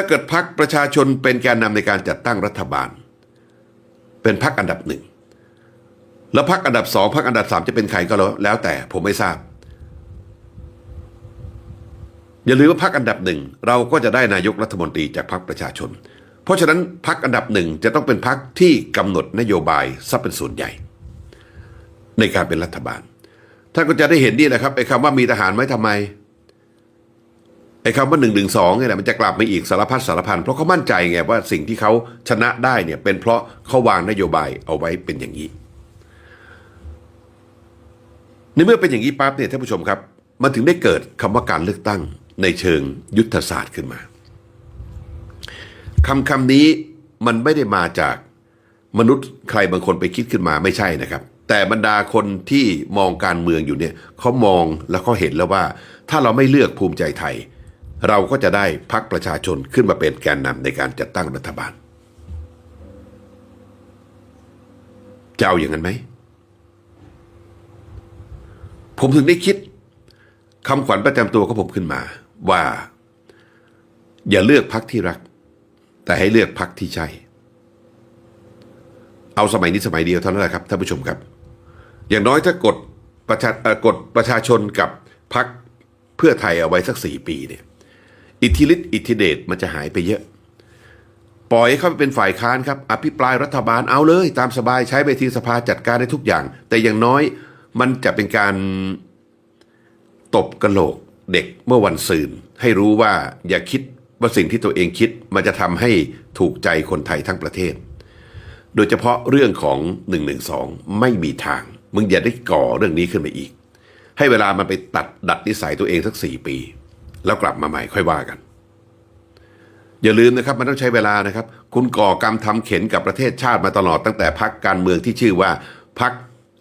ถ้าเกิดพักประชาชนเป็นแกนนำในการจัดตั้งรัฐบาล เป็นพักอันดับหนึ่งแล้วพักอันดับสองพักอันดับสามจะเป็นใครก็แล้วแล้วแต่ผมไม่ทราบ อย่าลืมว่าพักอันดับหนึ่งเราก็จะได้นายกรัฐมนตรีจากพักประชาชน เพราะฉะนั้นพักอันดับหนึ่งจะต้องเป็นพักที่กำหนดนโยบายซะเป็นส่วนใหญ่ ในการเป็นรัฐบาลท่านก็จะได้เห็นนี่แหละครับไอ้คำว่ามีทหารไว้ทำไม อ้คำว่าหนึ่งหนึ่งสองเนี่ยมันจะกลับมาอีกสารพัดสารพันเพราะเขามั่นใจไงว่าสิ่งที่เขาชนะได้เนี่ยเป็นเพราะเขาวางนโยบายเอาไว้เป็นอย่างนี้ในเมื่อเป็นอย่างนี้ปั๊บเนี่ยท่านผู้ชมครับ มันถึงได้เกิดคำว่าการเลือกตั้งในเชิงยุทธศาสตร์ขึ้นมาคำคำนี้มันไม่ได้มาจากมนุษย์ใครบางคนไปคิดขึ้นมาไม่ใช่นะครับ แต่บรรดาคนที่มองการเมืองอยู่เนี่ยเขามองแล้วเขาเห็นแล้วว่า ถ้าเราไม่เลือกภูมิใจไทย เราก็จะได้พักประชาชนขึ้นมาเป็นแกนนำในการจัดตั้งรัฐบาลจะเอาอย่างนั้นไหม ผมถึงได้คิดคำขวัญประจำตัวของผมขึ้นมาว่า อย่าเลือกพักที่รัก แต่ให้เลือกพักที่ใช่ เอาสมัยนี้สมัยเดียวเท่านั้นแหละครับท่านผู้ชมครับ อย่างน้อยถ้ากดประชาเอ่อกดประชาชนกับพักเพื่อไทยเอาไว้สักสี่ปีเนี่ย อิทธิฤทธิ์อิทธิเดชมันจะหายไปเยอะ ปล่อยให้เขาไปเป็นฝ่ายค้านครับอภิปรายรัฐบาลเอาเลย ตามสบายใช้เวทีสภาจัดการได้ทุกอย่าง แต่อย่างน้อยมันจะเป็นการตบกระโหลกเด็กเมื่อวันซืนให้รู้ว่าอย่าคิดว่าสิ่งที่ตัวเองคิดมันจะทำให้ถูกใจคนไทยทั้งประเทศ โดยเฉพาะเรื่องของ1นึไม่มีทาง มึงอย่าได้ก่อเรื่องนี้ขึ้นมาอีก ให้เวลามันไปตัดดัดนิสัยตัวเองสักสี่ปี แล้วกลับมาใหม่ค่อยว่ากัน อย่าลืมนะครับมันต้องใช้เวลานะครับ คุณก่อกรรมทำเข็นกับประเทศชาติมาตลอดตั้งแต่พักการเมืองที่ชื่อว่าพัก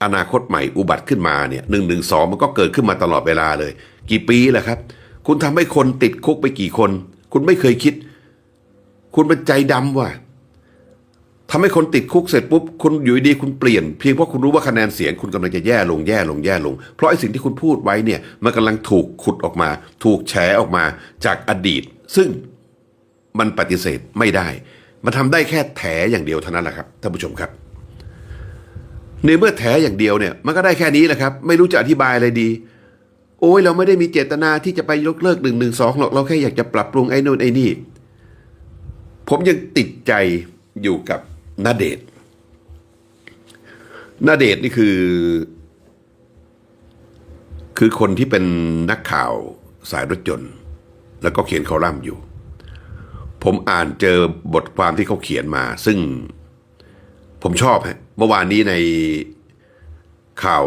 อนาคตใหม่อุบัติขึ้นมาเนี่ยหนึ่งหนึ่งสองมันก็เกิดขึ้นมาตลอดเวลาเลย กี่ปีแหละครับ คุณทำให้คนติดคุกไปกี่คน คุณไม่เคยคิด คุณเป็นใจดำว่ะ ทำให้คนติดคุกเสร็จปุ๊บคุณอยู่ดีคุณเปลี่ยนเพียงเพราะคุณรู้ว่าคะแนนเสียงคุณกำลังจะแย่ลงแย่ลงแย่ลง เพราะไอ้สิ่งที่คุณพูดไว้เนี่ยมันกำลังถูกขุดออกมา ถูกแฉออกมาจากอดีต ซึ่งมันปฏิเสธไม่ได้ มันทำได้แค่แถอย่างเดียวเท่านั้นแหละครับท่านผู้ชมครับในเมื่อแถอย่างเดียวเนี่ยมันก็ได้แค่นี้แหละครับ ไม่รู้จะอธิบายอะไรดี โอ้ยเราไม่ได้มีเจตนาที่จะไปยกเลิกหนึ่งหนึ่งสองหรอกเราแค่อยากจะปรับปรุงไอ้นู่นไอ้นี่ ผมยังติดใจอยู่กับ นาเดชนาเดชนี่คือ คือคนที่เป็นนักข่าวสายรถยนต์ แล้วก็เขียนคอลัมน์อยู่ ผมอ่านเจอบทความที่เขาเขียนมา ซึ่งผมชอบฮะเมื่อวานนี้ในข่าว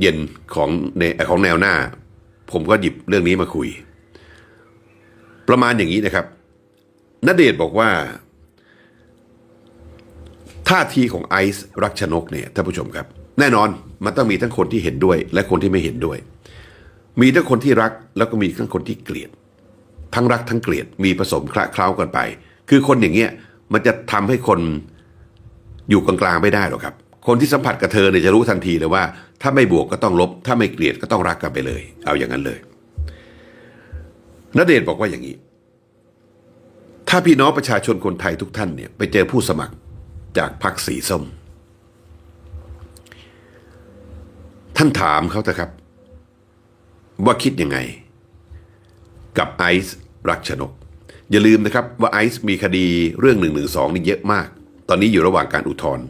เย็นของในของแนวหน้า ผมก็หยิบเรื่องนี้มาคุย ประมาณอย่างนี้นะครับณเดชบอกว่า ท่าทีของไอซ์รักชนกเนี่ยท่านผู้ชมครับ แน่นอนมันต้องมีทั้งคนที่เห็นด้วย และคนที่ไม่เห็นด้วย มีทั้งคนที่รักแล้วก็มีทั้งคนที่เกลียด ทั้งรักทั้งเกลียดมีผสมคละเคล้ากันไป คือคนอย่างเงี้ยมันจะทำให้คนอยู่กลางๆไม่ได้หรอกครับ คนที่สัมผัสกับเธอเนี่ยจะรู้ทันทีเลยว่า ถ้าไม่บวกก็ต้องลบ ถ้าไม่เกลียดก็ต้องรักกันไปเลย เอาอย่างนั้นเลยณเดชบอกว่าอย่างนี้ ถ้าพี่น้องประชาชนคนไทยทุกท่านเนี่ยไปเจอผู้สมัคร จากพรรคสีส้ม ท่านถามเขาเถอะครับ ว่าคิดยังไง กับไอซ์รักชนก อย่าลืมนะครับว่าไอซ์มีคดีเรื่อง1นึนี่เยอะมาก ตอนนี้อยู่ระหว่างการอุทธรณ์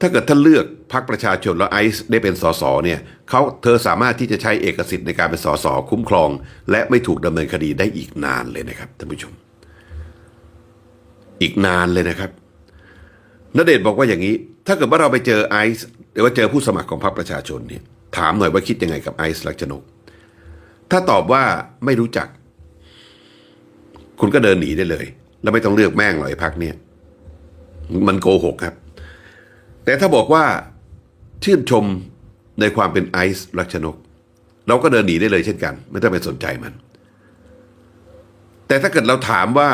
ถ้าเกิดท่านเลือกพรรคประชาชนแล้วไอซ์ได้เป็นสสเนี่ยเขาเธอสามารถที่จะใช้เอกสิทธิ์ในการเป็นสสคุ้มครอง และไม่ถูกดำเนินคดีได้อีกนานเลยนะครับท่านผู้ชม อีกนานเลยนะครับ ณเดชบอกว่าอย่างนี้ ถ้าเกิดว่าเราไปเจอไอซ์หรือว่าเจอผู้สมัครของพรรคประชาชนเนี่ยถามหน่อยว่าคิดยังไงกับไอซ์ลักษณกถ้าตอบว่าไม่รู้จัก คุณก็เดินหนีได้เลย แล้วไม่ต้องเลือกแม่งหรอกไอ้พักเนี่ย มันโกหกครับ แต่ถ้าบอกว่าชื่นชมในความเป็นไอซ์ลักษณกเราก็เดินหนีได้เลยเช่นกัน ไม่ต้องไปสนใจมัน แต่ถ้าเกิดเราถามว่า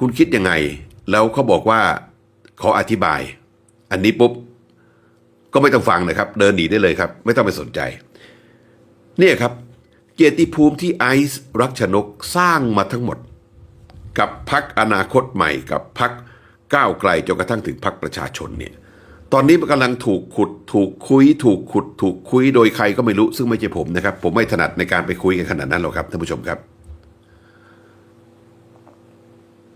คุณคิดยังไง แล้วเขาบอกว่า ขออธิบาย อันนี้ปุ๊บก็ไม่ต้องฟังนะครับ เดินหนีได้เลยครับ ไม่ต้องไปสนใจ เนี่ยครับ เกียรติภูมิที่ไอซ์รักชนกสร้างมาทั้งหมด กับพักอนาคตใหม่ กับพักก้าวไกลจนกระทั่งถึงพักประชาชนเนี่ยตอนนี้มันกำลังถูกขุด ถูกคุย ถูกขุด ถูกคุยโดยใครก็ไม่รู้ซึ่งไม่ใช่ผมนะครับ ผมไม่ถนัดในการไปคุยกันขนาดนั้นหรอกครับท่านผู้ชมครับ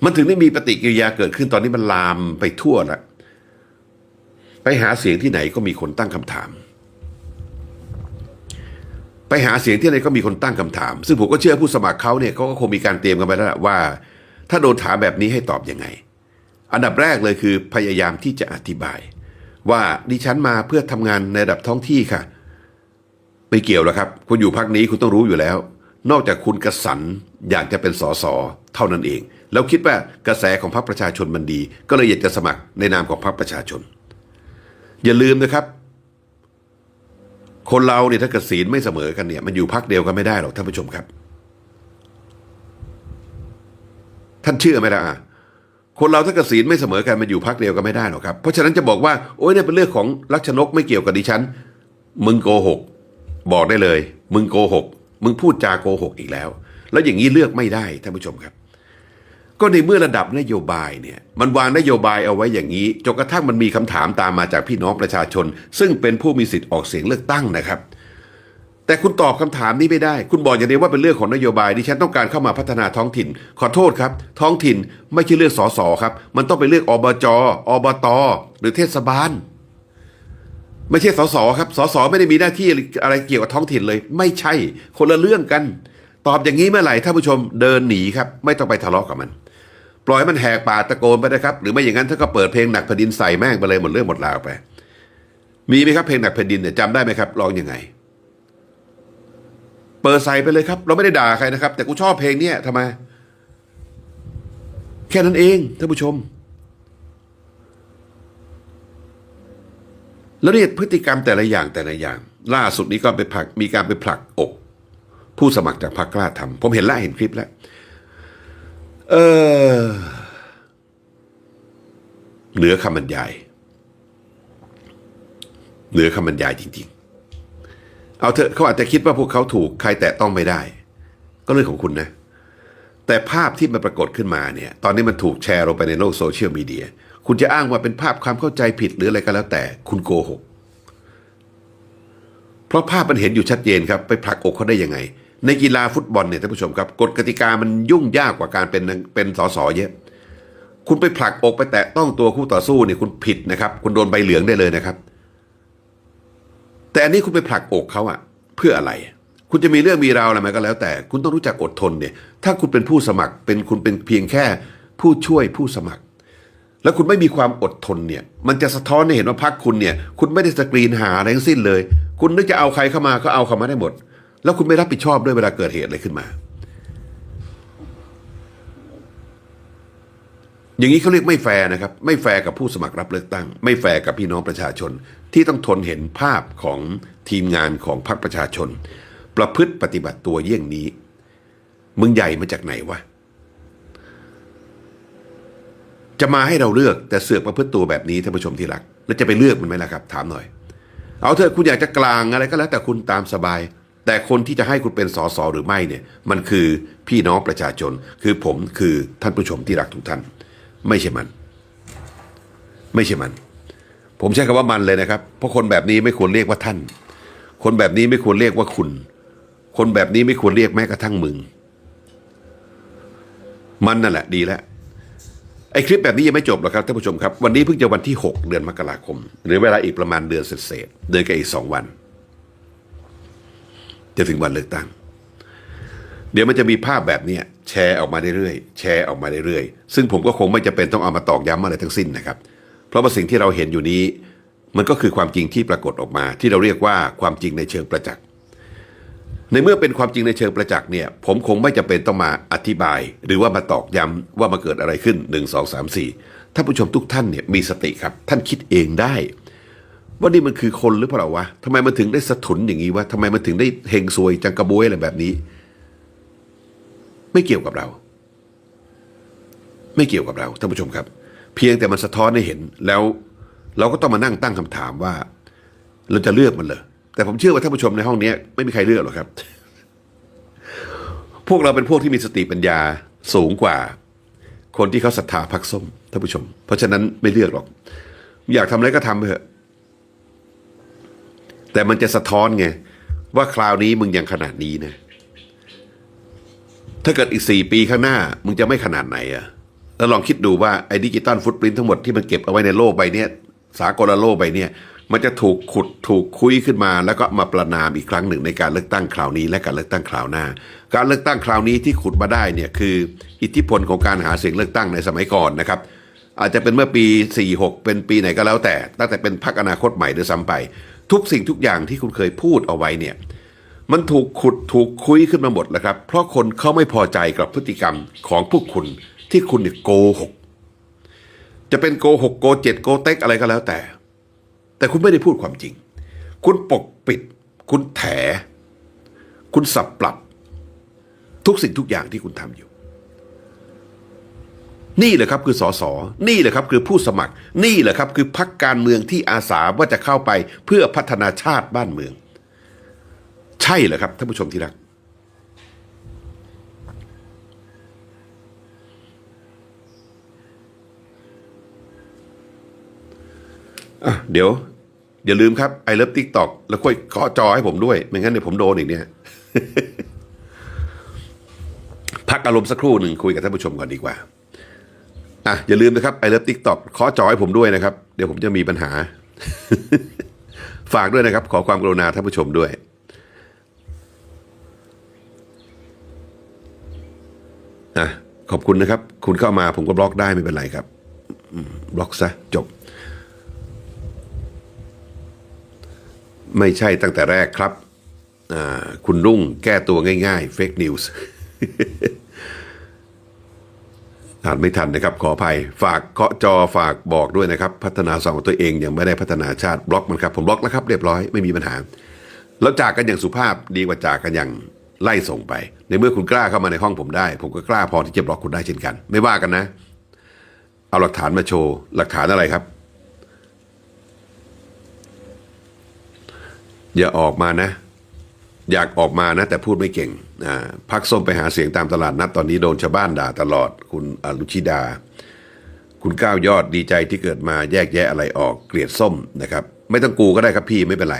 มันถึงได้มีปฏิกิริยาเกิดขึ้นตอนนี้มันลามไปทั่วละไปหาเสียงที่ไหนก็มีคนตั้งคำถาม ไปหาเสียงที่ไหนก็มีคนตั้งคำถาม ซึ่งผมก็เชื่อผู้สมัครเขาเนี่ยเขาก็คงมีการเตรียมกันไปแล้วว่า ถ้าโดนถามแบบนี้ให้ตอบยังไง อันดับแรกเลยคือพยายามที่จะอธิบาย ว่าดิฉันมาเพื่อทำงานในระดับท้องที่ค่ะ ไม่เกี่ยวแล้วครับ คุณอยู่พักนี้คุณต้องรู้อยู่แล้ว นอกจากคุณกระสันอยากจะเป็นสสเท่านั้นเอง แล้วคิดว่ากระแสของพรรคประชาชนมันดี ก็เลยอยากจะสมัครในนามของพรรคประชาชน อย่าลืมนะครับ คนเราเนี่ยถ้าเกษีนไม่เสมอกันเนี่ย มันอยู่พักเดียวกันไม่ได้หรอกท่านผู้ชมครับ ท่านเชื่อไหมล่ะคนเราถ้าเกษีนไม่เสมอกันมันอยู่พักเดียวกันไม่ได้หรอกครับ เพราะฉะนั้นจะบอกว่าโอ้ยเนี่ยเป็นเรื่องของลักษณกไม่เกี่ยวกับดิฉัน มึงโกหก บอกได้เลย มึงโกหก มึงพูดจาโกหกอีกแล้ว แล้วอย่างนี้เลือกไม่ได้ท่านผู้ชมครับ ก็ในเมื่อระดับนโยบายเนี่ยมันวางนโยบายเอาไว้อย่างนี้จนกระทั่งมันมีคำถามตามมาจากพี่น้องประชาชน ซึ่งเป็นผู้มีสิทธิ์ออกเสียงเลือกตั้งนะครับ แต่คุณตอบคำถามนี้ไม่ได้ คุณบอกอย่างเดียวว่าเป็นเรื่องของนโยบายดิฉันต้องการเข้ามาพัฒนาท้องถิ่น ขอโทษครับ ท้องถิ่นไม่ใช่เลือกสสครับ มันต้องไปเลือกอบจอบตหรือเทศบาล ไม่ใช่สสครับสสไม่ได้มีหน้าที่อะไรเกี่ยวกับท้องถิ่นเลย ไม่ใช่คนละเรื่องกัน ตอบอย่างนี้เมื่อไหร่ท่านผู้ชมเดินหนีครับ ไม่ต้องไปทะเลาะกับมัน ปล่อยมันแหกป่าตะโกนไปนะครับ หรือไม่อย่างนั้นถ้าก็เปิดเพลงหนักแผ่นดินใส่แม่งไปเลยหมดเรื่องหมดราวไป มีไหมครับเพลงหนักแผ่นดินเนี่ยจำได้ไหมครับร้องยังไง เปิดใส่ไปเลยครับ เราไม่ได้ด่าใครนะครับ แต่กูชอบเพลงเนี้ยทำไม แค่นั้นเองท่านผู้ชม แล้วเนี่ยพฤติกรรมแต่ละอย่างแต่ละอย่าง ล่าสุดนี้ก็ไปผลักมีการไปผลักอก ผู้สมัครจากพรรคกล้าทำผมเห็นแล้วเห็นคลิปแล้ว เออเหนือคำบรรยาย เหนือคำบรรยายจริง ๆ เอาเถอะเขาอาจจะคิดว่าพวกเขาถูกใครแตะต้องไม่ได้ ก็เรื่องของคุณนะ แต่ภาพที่มันปรากฏขึ้นมาเนี่ย ตอนนี้มันถูกแชร์ลงไปในโลกโซเชียลมีเดีย คุณจะอ้างว่าเป็นภาพความเข้าใจผิดหรืออะไรก็แล้วแต่คุณโกหก เพราะภาพมันเห็นอยู่ชัดเจนครับ ไปผลักอกเขาได้ยังไง ในกีฬาฟุตบอลเนี่ยท่านผู้ชมครับกฎกติกามันยุ่งยากกว่าการเป็นเป็นสสเยอะคุณไปผลักอกไปแตะต้องตัวคู่ต่อสู้เนี่ยคุณผิดนะครับ คุณโดนใบเหลืองได้เลยนะครับ แต่อันนี้คุณไปผลักอกเขาอะเพื่ออะไร คุณจะมีเรื่องมีราวอะไรมาก็แล้ว แต่คุณต้องรู้จักอดทนเนี่ย ถ้าคุณเป็นผู้สมัครเป็นคุณเป็นเพียงแค่ผู้ช่วยผู้สมัคร แล้วคุณไม่มีความอดทนเนี่ย มันจะสะท้อนให้เห็นว่าพรรคคุณเนี่ย คุณไม่ได้สกรีนหาอะไรทั้งสิ้นเลย คุณนึกจะเอาใครเข้ามาก็เอาเข้ามาได้หมด แล้วคุณไม่รับผิดชอบด้วยเวลาเกิดเหตุอะไรขึ้นมา อย่างนี้เขาเรียกไม่แฟร์นะครับ ไม่แฟร์กับผู้สมัครรับเลือกตั้ง ไม่แฟร์กับพี่น้องประชาชน ที่ต้องทนเห็นภาพของทีมงานของพรรคประชาชน ประพฤติปฏิบัติตัวเยี่ยงนี้ มึงใหญ่มาจากไหนวะจะมาให้เราเลือกแต่เสือกประพฤติตัวแบบนี้ท่านผู้ชมที่รัก แล้วจะไปเลือกมันไหมล่ะครับ ถามหน่อย เอาเถอะคุณอยากจะกลางอะไรก็แล้วแต่คุณตามสบาย แต่คนที่จะให้คุณเป็นสสหรือไม่เนี่ยมันคือพี่น้องประชาชน คือผมคือท่านผู้ชมที่รักทุกท่าน ไม่ใช่มัน ไม่ใช่มัน ผมใช้คำว่ามันเลยนะครับ เพราะคนแบบนี้ไม่ควรเรียกว่าท่าน คนแบบนี้ไม่ควรเรียกว่าคุณ คนแบบนี้ไม่ควรเรียกแม้กระทั่งมึง มันนั่นแหละดีแล้วไอ้คลิปแบบนี้ยังไม่จบหรอกครับท่านผู้ชมครับ วันนี้เพิ่งจะวันที่ 6 เดือนมกราคม หรือเวลาอีกประมาณเดือนเศษเดือนกับอีกสองวัน จะถึงวันเลือกตั้ง เดี๋ยวมันจะมีภาพแบบนี้แชร์ออกมาเรื่อยๆแชร์ออกมาเรื่อยๆซึ่งผมก็คงไม่จำเป็นต้องเอามาตอกย้ำอะไรทั้งสิ้นนะครับ เพราะว่าสิ่งที่เราเห็นอยู่นี้ มันก็คือความจริงที่ปรากฏออกมา ที่เราเรียกว่าความจริงในเชิงประจักษ์ในเมื่อเป็นความจริงในเชิงประจักษ์เนี่ย ผมคงไม่จำเป็นต้องมาอธิบาย หรือว่ามาตอกย้ำว่ามาเกิดอะไรขึ้นหนึ่งสองสามสี่ท่าผู้ชมทุกท่านเนี่ยมีสติครับ ท่านคิดเองได้ ว่านี่มันคือคนหรือเปล่าวะทำไมมันถึงได้สะทุนอย่างนี้วะทำไมมันถึงได้เฮงซวยจังกระบวยอะไรแบบนี้ ไม่เกี่ยวกับเรา ไม่เกี่ยวกับเราท่านผู้ชมครับ เพียงแต่มันสะท้อนให้เห็นแล้ว เราก็ต้องมานั่งตั้งคำถามว่า เราจะเลือกมันเลยแต่ผมเชื่อว่าท่านผู้ชมในห้องนี้ไม่มีใครเลือกหรอกครับ พวกเราเป็นพวกที่มีสติปัญญาสูงกว่า คนที่เขาศรัทธาพักส้มท่านผู้ชม เพราะฉะนั้นไม่เลือกหรอก อยากทำอะไรก็ทำไปเถอะ แต่มันจะสะท้อนไง ว่าคราวนี้มึงยังขนาดนี้นะ ถ้าเกิดอีกสี่ปีข้างหน้า มึงจะไม่ขนาดไหนอะแล้วลองคิดดูว่าไอ้ดิจิตอลฟุตปรินทั้งหมดที่มันเก็บเอาไว้ในโลกใบเนี้ยสากลโลกใบเนี้ยมันจะถูกขุดถูกคุยขึ้นมา แล้วก็มาประนามอีกครั้งหนึ่งในการเลือกตั้งคราวนี้ และการเลือกตั้งคราวหน้า การเลือกตั้งคราวนี้ที่ขุดมาได้เนี่ยคือ อิทธิพลของการหาเสียงเลือกตั้งในสมัยก่อนนะครับ อาจจะเป็นเมื่อปี 46 เป็นปีไหนก็แล้วแต่ ตั้งแต่เป็นพรรคอนาคตใหม่ด้วยซ้ำไป ทุกสิ่งทุกอย่างที่คุณเคยพูดเอาไว้เนี่ยมันถูกขุดถูกคุยขึ้นมาหมดแล้วครับ เพราะคนเขาไม่พอใจกับพฤติกรรมของพวกคุณที่คุณเนี่ยโกหก จะเป็นโกหกโกเจ็ดโกเต็กอะไรก็แล้วแต่ แต่คุณไม่ได้พูดความจริง คุณปกปิด คุณแถ คุณสับปรับ ทุกสิ่งทุกอย่างที่คุณทำอยู่ นี่แหละครับคือสสนี่แหละครับคือผู้สมัคร นี่แหละครับคือพรรคการเมืองที่อาสาว่าจะเข้าไปเพื่อพัฒนาชาติบ้านเมือง ใช่เหรอครับท่านผู้ชมที่รัก เดี๋ยว อย่าลืมครับไอเลิฟทิกตอกแล้วค่อยเคาะจอให้ผมด้วย ไม่งั้นเดี๋ยวผมโดนอีกเนี่ยพักอารมณ์สักครู่หนึ่งคุยกับท่านผู้ชมก่อนดีกว่า อะอย่าลืมนะครับไอเลิฟทิกตอกขอจอให้ผมด้วยนะครับ เดี๋ยวผมจะมีปัญหา ฝากด้วยนะครับ ขอความกรุณาท่านผู้ชมด้วยอะขอบคุณนะครับ คุณเข้ามาผมก็บล็อกได้ไม่เป็นไรครับบล็อกซะจบ ไม่ใช่ตั้งแต่แรกครับ คุณรุ่งแก้ตัวง่ายๆเฟกนิวส์ อ่านไม่ทันนะครับขออภัย ฝากเคาะจอฝากบอกด้วยนะครับ พัฒนาสองของตัวเองยังไม่ได้พัฒนาชาติบล็อกมันครับ ผมบล็อกแล้วครับเรียบร้อยไม่มีปัญหา แล้วจากกันอย่างสุภาพดีกว่าจากกันอย่างไล่ส่งไป ในเมื่อคุณกล้าเข้ามาในห้องผมได้ ผมก็กล้าพอที่จะบล็อกคุณได้เช่นกัน ไม่ว่ากันนะ เอาหลักฐานมาโชว์หลักฐานอะไรครับ อย่าออกมานะ อยากออกมานะแต่พูดไม่เก่งอ่าพักส้มไปหาเสียงตามตลาดนัดตอนนี้โดนชาวบ้านด่าตลอด คุณอรุชิดา คุณก้าวยอดดีใจที่เกิดมาแยกแยะอะไรออกเกลียดส้มนะครับ ไม่ต้องกูก็ได้ครับพี่ไม่เป็นไร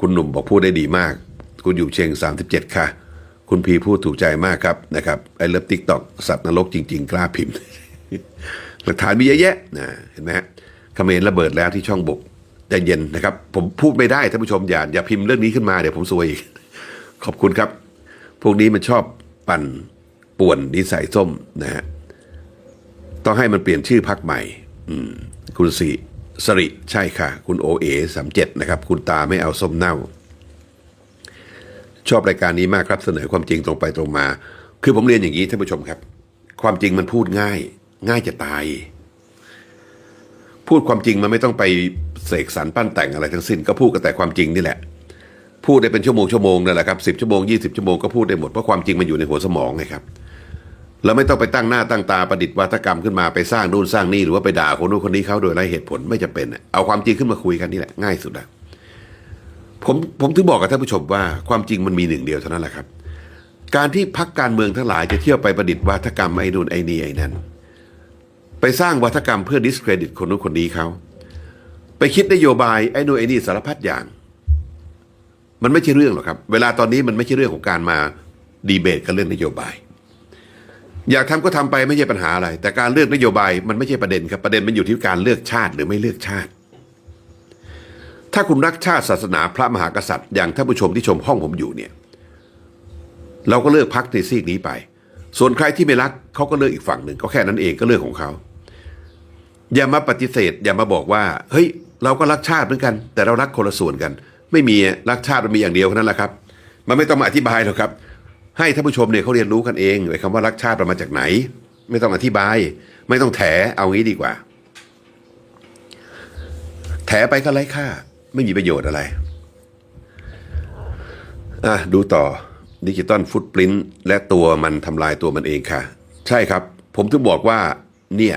คุณหนุ่มบอกพูดได้ดีมาก คุณอยู่เชียง 37 ค่ะ คุณพีพูดถูกใจมากครับนะครับไอเลิฟติ๊กตอกสัตว์นรกจริง ๆ กล้าพิมพ์ หลักฐานมีเยอะแยะนะเห็นไหมฮะเขมรระเบิดแล้วที่ช่องบกใจเย็นนะครับ ผมพูดไม่ได้ท่านผู้ชมอย่าอย่าพิมพ์เรื่องนี้ขึ้นมาเดี๋ยวผมซวยอีก ขอบคุณครับ พวกนี้มันชอบปั่นป่วนนิสัยส้มนะฮะต้องให้มันเปลี่ยนชื่อพักใหม่ อืม คุณสิสริใช่ค่ะ คุณโอเอสามเจ็ดนะครับ คุณตาไม่เอาส้มเน่า ชอบรายการนี้มากครับเสนอความจริงตรงไปตรงมา คือผมเรียนอย่างนี้ท่านผู้ชมครับ ความจริงมันพูดง่าย ง่ายจะตาย พูดความจริงมันไม่ต้องไปเสกสรรปั้นแต่งอะไรทั้งสิ้น ก็พูดกันแต่ความจริงนี่แหละ พูดได้เป็นชั่วโมงชั่วโมงนั่นแหละครับสิบชั่วโมงยี่สิบชั่วโมงก็พูดได้หมดเพราะความจริงมันอยู่ในหัวสมองไงครับแล้วไม่ต้องไปตั้งหน้าตั้งตาประดิษฐ์วัฒกรรมขึ้นมาไปสร้างนู่นสร้างนี่หรือว่าไปด่าคนนู้นคนนี้เขาโดยไร้เหตุผลไม่จะเป็น เอาความจริงขึ้นมาคุยกันนี่แหละง่ายสุดแล้วผมผมถึงบอกกับท่านผู้ชมว่าความจริงมันมีหนึ่งเดียวเท่านั้นแหละครับ การที่พักการเมืองทั้งหลายจะเที่ยวไปประดิษฐ์วัฒกรรมไอ้นู่นไอ้นี่ไอ้นั่นไปสร้างวัฒกรรมเพื่อดิสเครดิตคนนู้นคนนี้เขาไปคิดนโยบายไอ้นู่นไอ้นี่สารพัดอย่าง มันไม่ใช่เรื่องหรอกครับ เวลาตอนนี้มันไม่ใช่เรื่องของการมาดีเบตกันเรื่องนโยบาย อยากทำก็ทำไปไม่ใช่ปัญหาอะไร แต่การเลือกนโยบายมันไม่ใช่ประเด็นครับประเด็นมันอยู่ที่การเลือกชาติหรือไม่เลือกชาติ ถ้าคุณรักชาติศาสนาพระมหากษัตริย์อย่างท่านผู้ชมที่ชมห้องผมอยู่เนี่ย เราก็เลือกพักในซีกนี้ไป ส่วนใครที่ไม่รักเขาก็เลือกอีกฝั่งหนึ่งก็แค่นั้นเองก็เรื่องของเขาอย่ามาปฏิเสธ อย่ามาบอกว่า เฮ้ย เราก็รักชาติเหมือนกัน แต่เรารักคนละส่วนกัน ไม่มีรักชาติมันมีอย่างเดียวแค่นั้นแหละครับ มันไม่ต้องมาอธิบายหรอกครับ ให้ท่านผู้ชมเนี่ยเขาเรียนรู้กันเองไอ้คำว่ารักชาติมันมาจากไหน ไม่ต้องอธิบาย ไม่ต้องแถเอางี้ดีกว่า แถไปก็ไร้ค่า ไม่มีประโยชน์อะไรอะดูต่อดิจิตอลฟุตปรินต์และตัวมันทำลายตัวมันเองค่ะ ใช่ครับ ผมถึงบอกว่าเนี่ย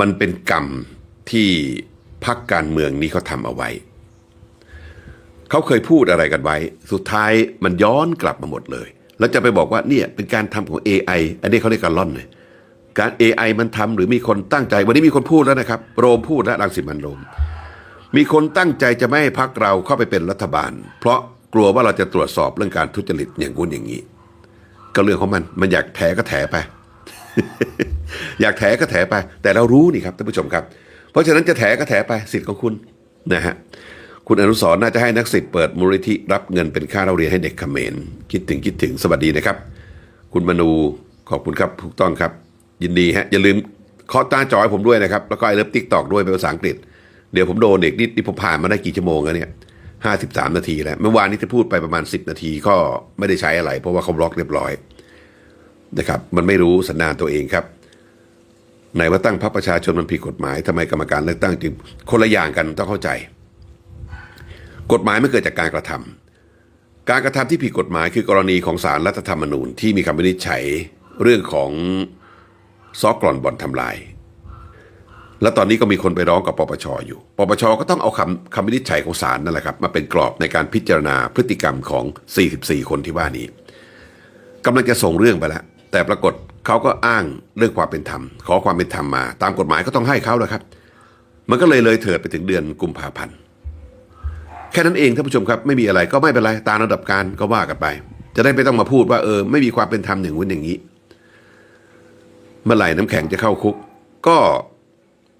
มันเป็นกรรมที่พักการเมืองนี้เขาทำเอาไว้ เขาเคยพูดอะไรกันไว้ สุดท้ายมันย้อนกลับมาหมดเลย แล้วจะไปบอกว่าเนี่ยเป็นการทำของ AI อันนี้เขาเรียกการล่อนเลยการ AI มันทำหรือมีคนตั้งใจ วันนี้มีคนพูดแล้วนะครับ โรมพูดแล้วรังสิมันโรม มีคนตั้งใจจะไม่ให้พักเราเข้าไปเป็นรัฐบาล เพราะกลัวว่าเราจะตรวจสอบเรื่องการทุจริตอย่างงู้นอย่างนี้ ก็เรื่องของมันมันอยากแถก็แถไป อยากแถก็แถไป แต่เรารู้นี่ครับท่านผู้ชมครับ เพราะฉะนั้นจะแถก็แถไปสิทธิ์ของคุณนะฮะ คุณอนุสรน่าจะให้นักศิษย์เปิดมูลนิธิรับเงินเป็นค่าเราเรียนให้เด็กเขมรคิดถึงคิดถึงสวัสดีนะครับ คุณมนูขอบคุณครับถูกต้องครับ ยินดีฮะอย่าลืมเคาะตาจอให้ผมด้วยนะครับ แล้วก็ไอเลิฟติ๊กตอกด้วยเป็นภาษาอังกฤษ เดี๋ยวผมโดนเด็กนี่นี่ผมผ่านมาได้กี่ชั่วโมงแล้วเนี่ยห้าสิบสามนาทีแล้วเมื่อวานนี้ที่พูดไปประมาณสิบนาทีก็ไม่ได้ใช้อะไร เพราะว่าเขาบล็อกเรียบร้อยนะครับมันไม่รู้สันดานตัวเองครับไหนว่าตั้งพรรคประชาชนมันผิดกฎหมายทำไมกรรมการเลือกตั้งจึงคนละอย่างกันต้องเข้าใจ กฎหมายไม่เกิดจากการกระทำการกระทำที่ผิดกฎหมายคือกรณีของสารรัฐธรรมนูญที่มีคำวินิจฉัยเรื่องของซอกกร่อนบ่อนทำลาย แล้วตอนนี้ก็มีคนไปร้องกับปปชอยู่ ปปชก็ต้องเอาคำคำวินิจฉัยของศาลนั่นแหละครับมาเป็นกรอบในการพิจารณาพฤติกรรมของ 44 คนที่ว่านี้กำลังจะส่งเรื่องไปแล้วแต่ปรากฏเขาก็อ้างเรื่องความเป็นธรรม ขอความเป็นธรรมมา ตามกฎหมายก็ต้องให้เขาแล้วครับ มันก็เลยเลยเถิดไปถึงเดือนกุมภาพันธ์ แค่นั้นเองท่านผู้ชมครับไม่มีอะไรก็ไม่เป็นไรตามระดับการก็ว่ากันไป จะได้ไม่ต้องมาพูดว่าเออไม่มีความเป็นธรรมอย่างนู้นอย่างนี้ เมื่อไหร่น้ำแข็งจะเข้าคุก ก็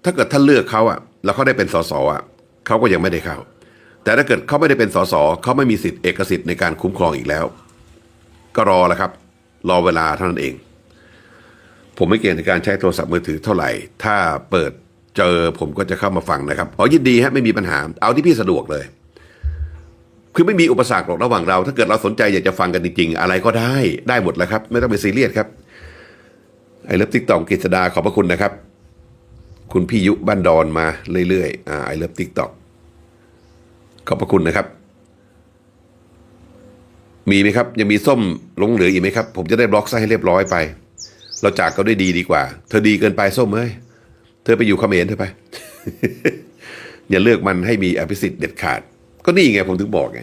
ถ้าเกิดท่านเลือกเขาอะแล้วเขาได้เป็นสสอะเขาก็ยังไม่ได้เข้า แต่ถ้าเกิดเขาไม่ได้เป็นสสเขาไม่มีสิทธิ์เอกสิทธิ์ในการคุ้มครองอีกแล้ว ก็รอแล้วครับ รอเวลาเท่านั้นเอง ผมไม่เก่งในการใช้โทรศัพท์มือถือเท่าไหร่ ถ้าเปิดเจอผมก็จะเข้ามาฟังนะครับอ๋อยินดีฮะไม่มีปัญหาเอาที่พี่สะดวกเลย คือไม่มีอุปสรรคหรอกระหว่างเรา ถ้าเกิดเราสนใจอยากจะฟังกันจริงๆ อะไรก็ได้ได้หมดแล้วครับ ไม่ต้องไปซีเรียสครับไอ้เลิฟติ๊กตอกกฤษดาขอบพระคุณนะครับ คุณพี่ยุบ้านดอนมาเรื่อยๆอ่าไอ้เลิฟติ๊กตอกขอบพระคุณนะครับ มีไหมครับยังมีส้มหลงเหลืออีกไหมครับ ผมจะได้บล็อกซะให้เรียบร้อยไป เราจากกันด้วยดีดีกว่า เธอดีเกินไปส้มเอ้ยเธอไปอยู่เขมรเธอไป อย่าเลือกมันให้มีอภิสิทธิ์เด็ดขาด ก็นี่ไงผมถึงบอกไง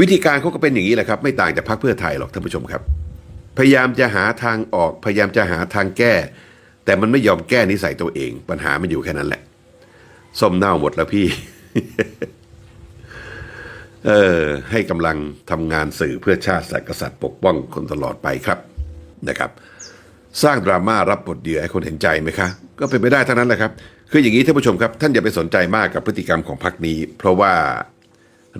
วิธีการเขาก็เป็นอย่างนี้แหละครับ ไม่ต่างจากพรรคเพื่อไทยหรอกท่านผู้ชมครับ พยายามจะหาทางออกพยายามจะหาทางแก้ แต่มันไม่ยอมแก้นิสัยตัวเอง ปัญหามันอยู่แค่นั้นแหละส้มเน่าหมดแล้วพี่ เออ ให้กำลังทำงานสื่อเพื่อชาติศาสตร์กษัตริย์ปกป้องคนตลอดไปครับนะครับ สร้างดราม่ารับบทเหยื่อให้คนเห็นใจไหมคะ ก็เป็นไปได้เท่านั้นแหละครับ คืออย่างนี้ท่านผู้ชมครับ ท่านอย่าไปสนใจมากกับพฤติกรรมของพรรคนี้ เพราะว่า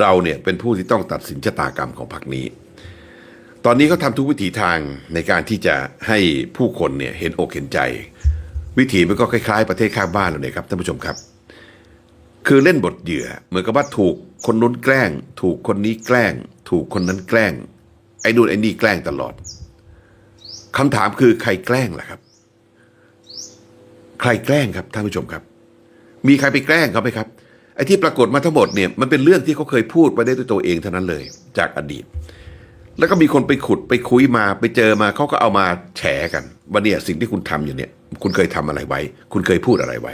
เราเนี่ยเป็นผู้ที่ต้องตัดสินชะตากรรมของพรรคนี้ ตอนนี้เขาทำทุกวิถีทางในการที่จะให้ผู้คนเนี่ยเห็นอกเห็นใจ วิธีมันก็คล้ายๆ ประเทศข้างบ้านเราเนี่ยครับท่านผู้ชมครับ คือเล่นบทเหยื่อเหมือนกับว่าถูกคนนู้นแกล้ง ถูกคนนี้แกล้ง ถูกคนนั้นแกล้งไอ้นู่นไอ้นี่แกล้งตลอดคำถามคือใครแกล้งล่ะครับ ใครแกล้งครับท่านผู้ชมครับ มีใครไปแกล้งเขาไหมครับไอ้ที่ปรากฏมาทั้งหมดเนี่ยมันเป็นเรื่องที่เขาเคยพูดไปได้ด้วยตัวเองเท่านั้นเลย จากอดีต แล้วก็มีคนไปขุดไปคุยมาไปเจอมาเขาก็เอามาแฉกันว่าเนี่ยสิ่งที่คุณทำอยู่เนี่ยคุณเคยทำอะไรไว้ คุณเคยพูดอะไรไว้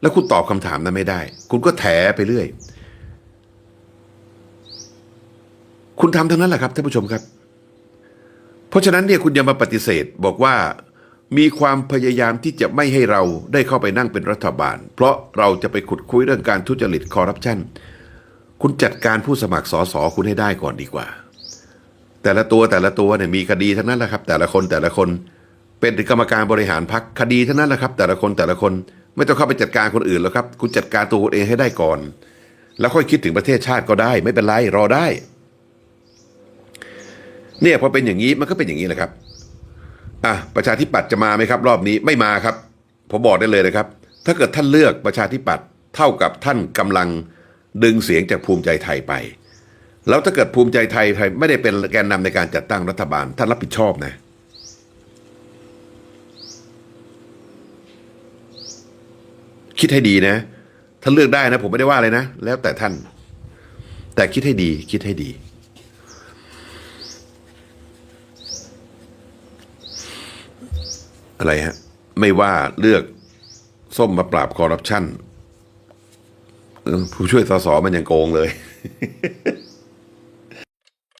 แล้วคุณตอบคำถามนั้นไม่ได้ คุณก็แถไปเรื่อย คุณทำทั้งนั้นแหละครับท่านผู้ชมครับ เพราะฉะนั้นเนี่ยคุณอย่ามาปฏิเสธบอกว่า มีความพยายามที่จะไม่ให้เราได้เข้าไปนั่งเป็นรัฐบาล เพราะเราจะไปขุดคุยเรื่องการทุจริตคอร์รัปชันคุณจัดการผู้สมัครสอสอคุณให้ได้ก่อนดีกว่า แต่ละตัวแต่ละตัวเนี่ยมีคดีทั้งนั้นแหละครับ แต่ละคนแต่ละคนเป็นกรรมการบริหารพักคดีทั้งนั้นแหละครับ แต่ละคนแต่ละคนไม่ต้องเข้าไปจัดการคนอื่นแล้วครับ คุณจัดการตัวคุณเองให้ได้ก่อน แล้วค่อยคิดถึงประเทศชาติก็ได้ ไม่เป็นไรรอได้ เนี่ยพอเป็นอย่างนี้มันก็เป็นอย่างนี้แหละครับ อะประชาธิปัตย์จะมาไหมครับ รอบนี้ไม่มาครับผมบอกได้เลยนะครับ ถ้าเกิดท่านเลือกประชาธิปัตย์เท่ากับท่านกำลังดึงเสียงจากภูมิใจไทยไป แล้วถ้าเกิดภูมิใจไทยไทยไม่ได้เป็นแกนนำในการจัดตั้งรัฐบาล ท่านรับผิดชอบนะคิดให้ดีนะ ท่านเลือกได้นะ ผมไม่ได้ว่าเลยนะ แล้วแต่ท่าน แต่คิดให้ดี คิดให้ดี อะไรฮะ ไม่ว่าเลือกส้มมาปราบคอร์รัปชันผู้ช่วยสสมันยังโกงเลย